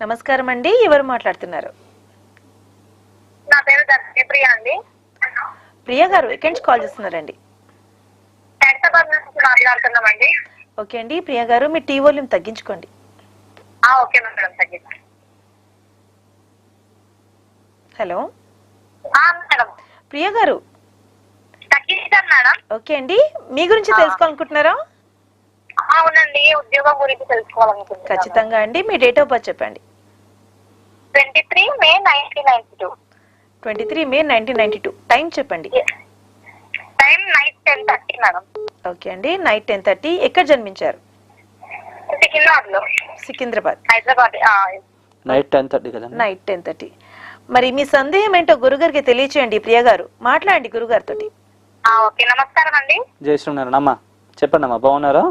నమస్కారం అండి. ఎవరు మాట్లాడుతున్నారు? నా పేరు దర్శనప్రియ అండి. ప్రియ గారు ఎక్కడి నుంచి కాల్ చేస్తున్నారండి? మాట్లాడుతున్నామండి ఓకే అండి. ప్రియ గారు మీ టీ వాల్యూమ్ తగ్గించుకోండి. ఓకే మేడం తగ్గింది హలో? మేడం. ప్రియ గారు. తగ్గించాను మేడం. ఓకే అండి. మీ గురించి. తెలుసుకోవాలనుకుంటున్నారా? అవునండి ఉద్యోగం గురించి తెలుసుకోవాలనుకుంటున్నాను. ఖచ్చితంగా అండి. మీ డేట్ ఆఫ్ బర్త్ చెప్పండి. Twenty three May nineteen ninety two. Twenty three May nineteen ninety two. Time చెప్పండి. Time night ten thirty madam okay అండి. నైట్ టెన్ థర్టీ ఎక్కడ జన్మించారు? సికింద్రాబాద్లో సికింద్రాబాద్. హైదరాబాద్ ఆ, నైట్ టెన్ థర్టీ కదండి నైట్ టెన్ థర్టీ మరి మీ సందేహం ఏంటో గురుగారికి తెలియచేయండి ప్రియ గారు. మాట్లాడండి గురుగారితో ఆ, ఓకే. నమస్కారం అండి. జై శ్రీనారాయణ. అమ్మా చెప్పండి అమ్మా బాగున్నారా?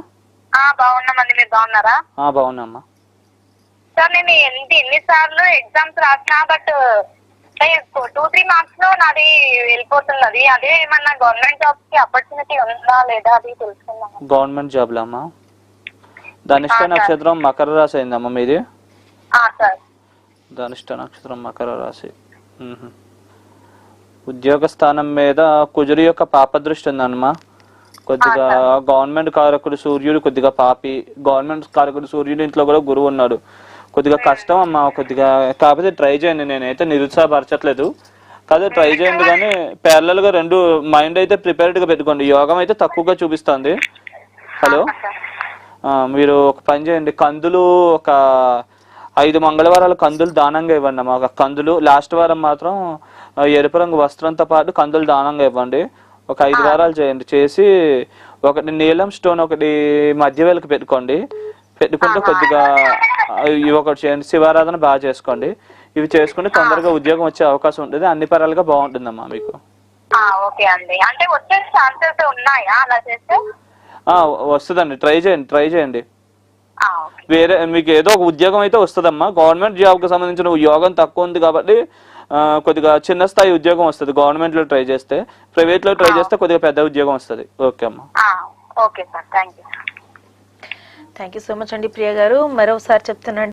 బాగున్నామండి. మీరు బాగున్నారా? సార్ నేను ఎన్ని ఎన్నిసార్లు ఎగ్జామ్స్ రాసినా బట్ టూ త్రీ మార్క్స్లో నాది వెళ్ళిపోతున్నది. అదే ఏమన్నా గవర్నమెంట్కి ఆపర్చునిటీ ఉందా లేదా అది తెలుసుకుందాం గవర్నమెంట్ ధనిష్ట. నక్షత్రం మకర రాశి అయిందమ్మా మీది? సార్. ధనిష్ట నక్షత్రం మకర రాశి. ఉద్యోగ స్థానం మీద కుజుడు యొక్క పాపదృష్టి ఉందన్నమా? కొద్దిగా గవర్నమెంట్ కారకుడు సూర్యుడు కొద్దిగా పాపి గవర్నమెంట్ కారకుడు సూర్యుడు ఇంట్లో కూడా గురువు ఉన్నాడు. కొద్దిగా కష్టం అమ్మా కొద్దిగా కాకపోతే ట్రై చేయండి. నేనైతే నిరుత్సాహపరచట్లేదు. కాదు ట్రై చేయండి కానీ parallel గా రెండు మైండ్ అయితే prepared గా పెట్టుకోండి. యోగం అయితే తక్కువగా చూపిస్తుంది. హలో? మీరు ఒక పని చేయండి. కందులు ఒక ఐదు మంగళవారాలు కందులు దానంగా ఇవ్వండి అమ్మా. ఒక కందులు లాస్ట్ వారం మాత్రం ఎరుపు రంగు వస్త్రంతో పాటు కందులు దానంగా ఇవ్వండి. ఒక ఐదు వారాలు చేయండి. చేసి ఒకటి నీలం స్టోన్ ఒకటి మధ్య వేలకు పెట్టుకోండి. పెట్టుకుంటే కొద్దిగా ఇవి ఒకటి చేయండి. శివారాధన బాగా చేసుకోండి. ఇవి చేసుకుంటే తొందరగా ఉద్యోగం వచ్చే అవకాశం ఉంటుంది. అన్ని పరాలుగా బాగుంటుందమ్మా మీకు. ఓకే అండి. అంటే వచ్చే ఛాన్సెస్ ఉన్నాయా అలా చేస్తే? ఆ, వస్తుందండి. ట్రై చేయండి. ట్రై చేయండి. వేరే మీకు ఏదో ఒక ఉద్యోగం అయితే వస్తుందమ్మా. గవర్నమెంట్ జాబ్కి సంబంధించిన యోగం తక్కువ ఉంది కాబట్టి ఆ, కొద్దిగా చిన్న స్థాయి ఉద్యోగం వస్తుంది. గవర్నమెంట్లో ట్రై చేస్తే ప్రైవేట్లో ట్రై చేస్తే కొద్దిగా పెద్ద ఉద్యోగం వస్తుంది. ఓకే అమ్మా. ఆ, okay sir. Thank you thank you so much అండి ప్రియ గారు. మరోసారి చెప్తున్నాను